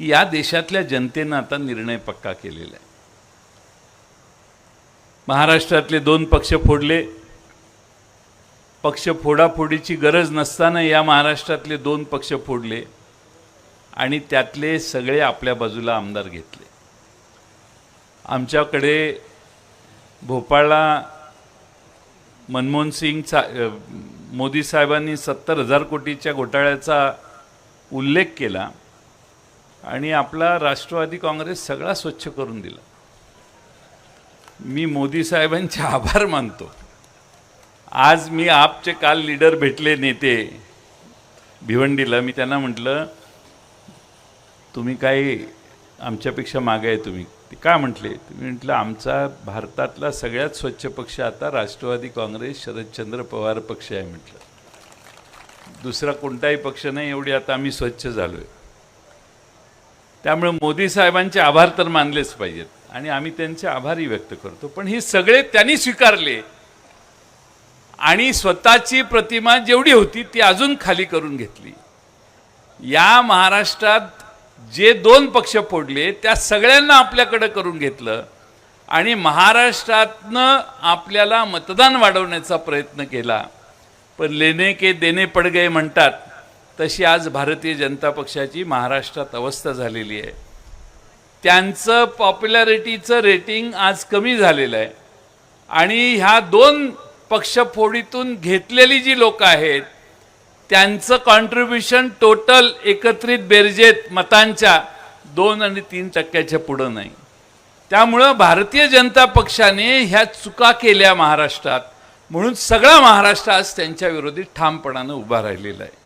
की या देशातल्या जनतेनं आता निर्णय पक्का केलेला आहे. महाराष्ट्रातले दोन पक्ष फोडले. पक्ष फोडाफोडीची गरज नसताना या महाराष्ट्रातले दोन पक्ष फोडले आणि त्यातले सगळे आपल्या बाजूला आमदार घेतले. आमच्याकडे भोपाळला मनमोहन सिंग सा मोदी साहेबांनी सत्तर हजार कोटीच्या घोटाळ्याचा उल्लेख केला. आणि आपला राष्ट्रवादी काँग्रेस सगळा स्वच्छ करून दिला. मी मोदी साहेबांचे आभार मानतो. आज मी आपचे काल लीडर भेटले नेते भिवंडीला. मी त्यांना म्हटलं तुम्ही काही आमच्यापेक्षा मागे आहे तुम्ही. ते काय म्हटले? तुम्ही म्हटलं आमचा भारतातला सगळ्यात स्वच्छ पक्ष आता राष्ट्रवादी काँग्रेस शरदचंद्र पवार पक्ष आहे म्हटलं. दुसरा कोणताही पक्ष नाही एवढी आता आम्ही स्वच्छ झालो आहे त्यामुळे मोदी साहेबांचे आभार तर मानलेच पाहिजेत. आणि आम्ही त्यांचे आभारही व्यक्त करतो. पण हे सगळे त्यांनी स्वीकारले. आणि स्वतःची प्रतिमा जेवढी होती ती अजून खाली करून घेतली. या महाराष्ट्रात जे दोन पक्ष फोडले त्या सगळ्यांना आपल्याकडं करून घेतलं. आणि महाराष्ट्रातनं आपल्याला मतदान वाढवण्याचा प्रयत्न केला. पण लेने के देणे पड गए म्हणतात. तशी आज भारतीय जनता पक्षाची महाराष्ट्रात अवस्था झालेली आहे. त्यांचं पॉप्युलॅरिटीचं रेटिंग आज कमी झालेलं आहे. आणि ह्या दोन पक्षफोडीतून घेतलेली जी लोकं आहेत त्यांचं कॉन्ट्रीब्युशन टोटल एकत्रित बेरजेत मतांच्या दोन आणि तीन टक्क्याच्या पुढं नाही. त्यामुळं भारतीय जनता पक्षाने ह्या चुका केल्या महाराष्ट्रात. म्हणून सगळा महाराष्ट्र आज त्यांच्या विरोधी ठामपणानं उभा राहिलेला आहे.